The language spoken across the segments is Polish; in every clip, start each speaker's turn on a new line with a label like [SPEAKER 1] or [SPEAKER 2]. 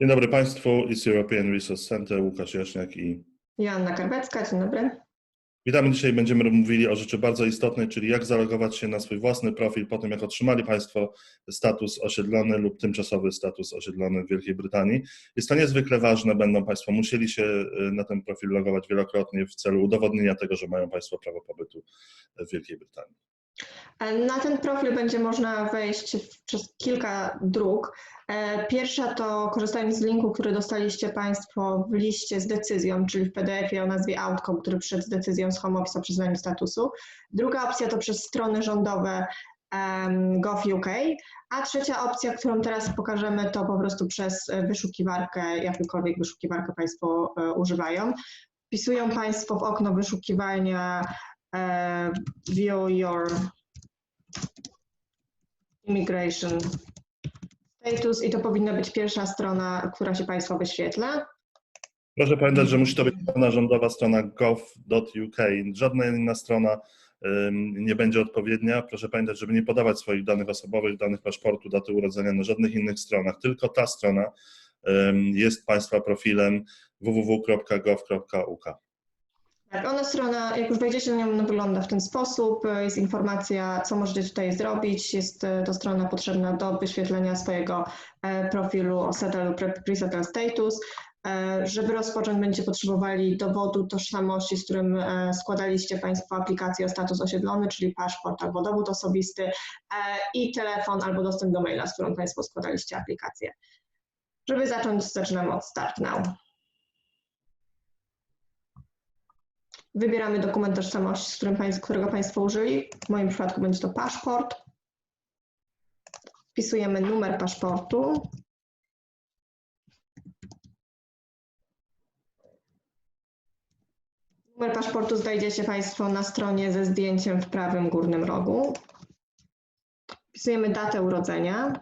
[SPEAKER 1] Dzień dobry Państwu, East European Resource Center, Łukasz Jaśniak i
[SPEAKER 2] Joanna Karwecka, dzień dobry.
[SPEAKER 1] witamy. Dzisiaj będziemy mówili o rzeczy bardzo istotnej, czyli jak zalogować się na swój własny profil po tym, jak otrzymali Państwo status osiedlony lub tymczasowy status osiedlony w Wielkiej Brytanii. Jest to niezwykle ważne, będą Państwo musieli się y, na ten profil logować wielokrotnie w celu udowodnienia tego, że mają Państwo prawo pobytu w Wielkiej Brytanii.
[SPEAKER 2] Na ten profil będzie można wejść przez kilka dróg. E, Pierwsza to korzystając z linku, który dostaliście Państwo w liście z decyzją, czyli w PDF-ie o nazwie Outcome, który przyszedł z decyzją z Home Office o przyznaniu statusu. Druga opcja to przez strony rządowe gov.uk, a trzecia opcja, którą teraz pokażemy, to po prostu przez wyszukiwarkę, jakąkolwiek wyszukiwarkę Państwo e, używają. Wpisują Państwo w okno wyszukiwania e, view your immigration status i to powinna być pierwsza strona, która się Państwu wyświetla.
[SPEAKER 1] Proszę pamiętać, że musi to być strona rządowa, strona gov.uk. Żadna inna strona ym, nie będzie odpowiednia. Proszę pamiętać, żeby nie podawać swoich danych osobowych, danych paszportu, daty urodzenia na żadnych innych stronach. Tylko ta strona ym, jest Państwa profilem www.gov.uk.
[SPEAKER 2] Tak, ona strona, jak już wejdziecie na nią, wygląda w ten sposób. Jest informacja, co możecie tutaj zrobić. Jest e, to strona potrzebna do wyświetlenia swojego e, profilu settle lub pre-settle status. E, Żeby rozpocząć, będziecie potrzebowali dowodu tożsamości, z którym składaliście Państwo aplikację o status osiedlony, czyli paszport albo dowód osobisty i telefon albo dostęp do maila, z którym Państwo składaliście aplikację. Żeby zacząć, zaczynamy od Start Now. Wybieramy dokument tożsamości, z którym którego Państwo użyli. W moim przypadku będzie to paszport. Wpisujemy numer paszportu. Numer paszportu znajdziecie Państwo na stronie ze zdjęciem w prawym górnym rogu. Wpisujemy datę urodzenia.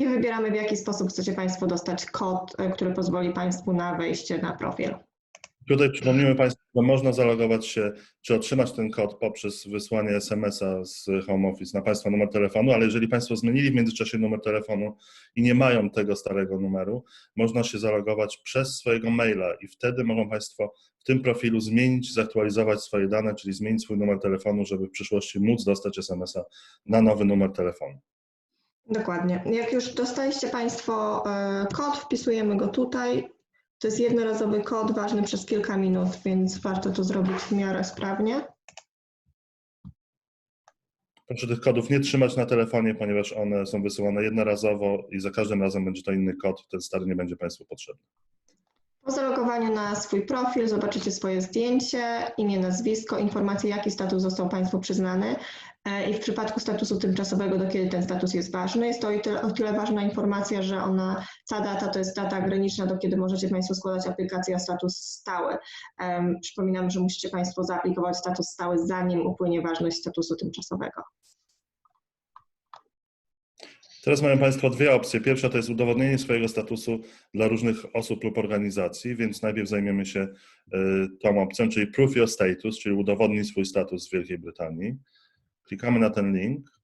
[SPEAKER 2] I wybieramy, w jaki sposób chcecie Państwo dostać kod, e, który pozwoli Państwu na wejście na profil.
[SPEAKER 1] Tutaj przypomnimy Państwu, że można zalogować się, czy otrzymać ten kod poprzez wysłanie SMS-a z Home Office na Państwa numer telefonu, ale jeżeli Państwo zmienili w międzyczasie numer telefonu i nie mają tego starego numeru, można się zalogować przez swojego maila i wtedy mogą Państwo w tym profilu zmienić, zaktualizować swoje dane, czyli zmienić swój numer telefonu, żeby w przyszłości móc dostać SMS-a na nowy numer telefonu.
[SPEAKER 2] Dokładnie. Jak już dostaliście Państwo e, kod, wpisujemy go tutaj. To jest jednorazowy kod ważny przez kilka minut, więc warto to zrobić w miarę sprawnie.
[SPEAKER 1] Proszę tych kodów nie trzymać na telefonie, ponieważ one są wysyłane jednorazowo i za każdym razem będzie to inny kod, ten stary nie będzie Państwu potrzebny.
[SPEAKER 2] Po zalogowaniu na swój profil zobaczycie swoje zdjęcie, imię, nazwisko, informacje, jaki status został Państwu przyznany. I w przypadku statusu tymczasowego, do kiedy ten status jest ważny, jest to o tyle, ważna informacja, że ona, ta data to jest data graniczna, do kiedy możecie Państwo składać aplikację o status stały. Przypominam, że musicie Państwo zaaplikować status stały, zanim upłynie ważność statusu tymczasowego.
[SPEAKER 1] Teraz mają Państwo dwie opcje. Pierwsza to jest udowodnienie swojego statusu dla różnych osób lub organizacji, więc najpierw zajmiemy się tą opcją, czyli Proof Your Status, czyli udowodnij swój status w Wielkiej Brytanii. Klikamy na ten link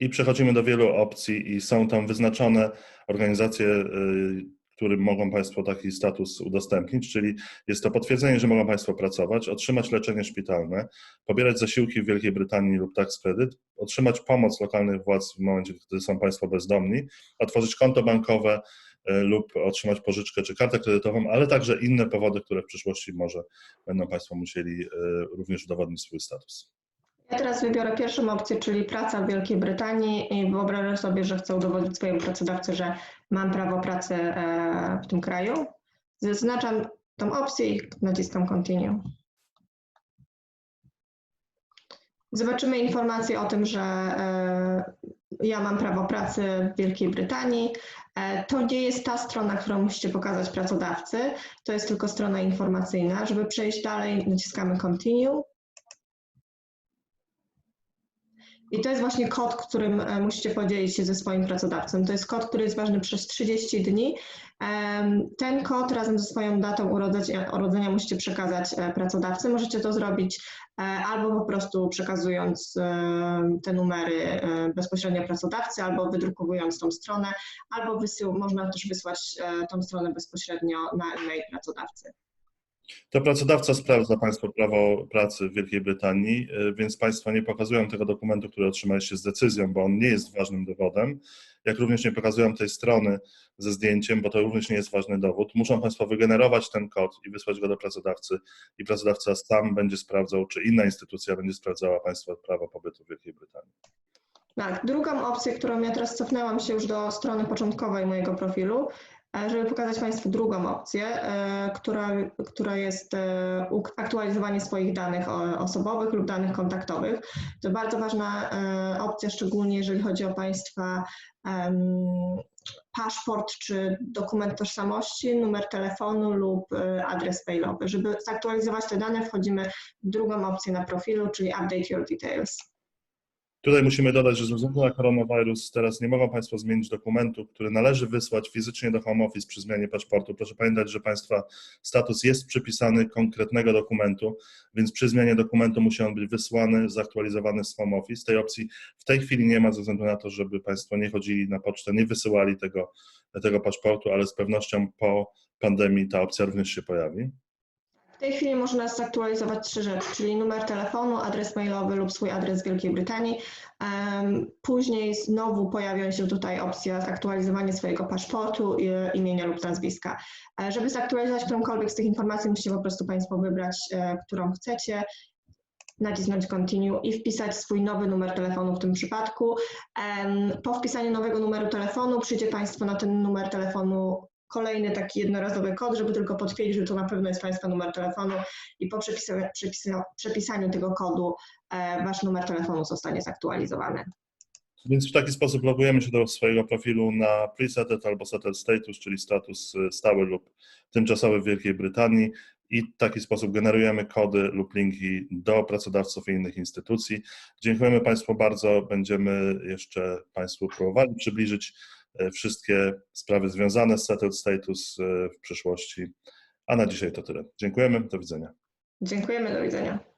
[SPEAKER 1] i przechodzimy do wielu opcji i są tam wyznaczone organizacje, którym mogą Państwo taki status udostępnić, czyli jest to potwierdzenie, że mogą Państwo pracować, otrzymać leczenie szpitalne, pobierać zasiłki w Wielkiej Brytanii lub tax credit, otrzymać pomoc lokalnych władz w momencie, gdy są Państwo bezdomni, otworzyć konto bankowe lub otrzymać pożyczkę czy kartę kredytową, ale także inne powody, które w przyszłości może będą Państwo musieli również udowodnić swój status.
[SPEAKER 2] Ja teraz wybiorę pierwszą opcję, czyli praca w Wielkiej Brytanii i wyobrażę sobie, że chcę udowodnić swojemu pracodawcy, że mam prawo pracy w tym kraju. Zaznaczam tą opcję i naciskam Continue. Zobaczymy informację o tym, że ja mam prawo pracy w Wielkiej Brytanii. To nie jest ta strona, którą musicie pokazać pracodawcy, to jest tylko strona informacyjna. Żeby przejść dalej, naciskamy Continue. I to jest właśnie kod, którym musicie podzielić się ze swoim pracodawcą. To jest kod, który jest ważny przez 30 dni. Ten kod razem ze swoją datą urodzenia, musicie przekazać pracodawcy. Możecie to zrobić albo po prostu przekazując te numery bezpośrednio pracodawcy, albo wydrukowując tą stronę, albo wysył, można też wysłać tą stronę bezpośrednio na e-mail pracodawcy.
[SPEAKER 1] To pracodawca sprawdza Państwo prawo pracy w Wielkiej Brytanii, więc Państwo nie pokazują tego dokumentu, który otrzymaliście z decyzją, bo on nie jest ważnym dowodem, jak również nie pokazują tej strony ze zdjęciem, bo to również nie jest ważny dowód. Muszą Państwo wygenerować ten kod i wysłać go do pracodawcy i pracodawca sam będzie sprawdzał, czy inna instytucja będzie sprawdzała Państwa prawo pobytu w Wielkiej Brytanii.
[SPEAKER 2] Tak, drugą opcję, którą ja teraz cofnęłam się już do strony początkowej mojego profilu, żeby pokazać Państwu drugą opcję, która, która jest aktualizowanie swoich danych osobowych lub danych kontaktowych. To bardzo ważna opcja, szczególnie jeżeli chodzi o Państwa paszport czy dokument tożsamości, numer telefonu lub adres mailowy. Żeby zaktualizować te dane, wchodzimy w drugą opcję na profilu, czyli Update Your Details.
[SPEAKER 1] Tutaj musimy dodać, że ze względu na koronawirus teraz nie mogą Państwo zmienić dokumentu, który należy wysłać fizycznie do home office przy zmianie paszportu. Proszę pamiętać, że Państwa status jest przypisany konkretnego dokumentu, więc przy zmianie dokumentu musi on być wysłany, zaktualizowany z home office. Tej opcji w tej chwili nie ma ze względu na to, żeby Państwo nie chodzili na pocztę, nie wysyłali tego, tego paszportu, ale z pewnością po pandemii ta opcja również się pojawi.
[SPEAKER 2] Tej chwili można zaktualizować trzy rzeczy, czyli numer telefonu, adres mailowy lub swój adres w Wielkiej Brytanii. Później znowu pojawia się tutaj opcja zaktualizowania swojego paszportu, imienia lub nazwiska. Żeby zaktualizować którąkolwiek z tych informacji, musicie po prostu Państwo wybrać, którą chcecie, nacisnąć continue i wpisać swój nowy numer telefonu w tym przypadku. Po wpisaniu nowego numeru telefonu przyjdzie Państwo na ten numer telefonu kolejny taki jednorazowy kod, żeby tylko potwierdzić, że to na pewno jest Państwa numer telefonu i po przepisaniu, przepisaniu tego kodu Wasz numer telefonu zostanie zaktualizowany.
[SPEAKER 1] Więc w taki sposób logujemy się do swojego profilu na pre-settled albo settled status, czyli status stały lub tymczasowy w Wielkiej Brytanii i w taki sposób generujemy kody lub linki do pracodawców i innych instytucji. Dziękujemy Państwu bardzo. Będziemy jeszcze Państwu próbowali przybliżyć wszystkie sprawy związane z settled status w przyszłości. A na dzisiaj to tyle. Dziękujemy. Do widzenia.
[SPEAKER 2] Dziękujemy. Do widzenia.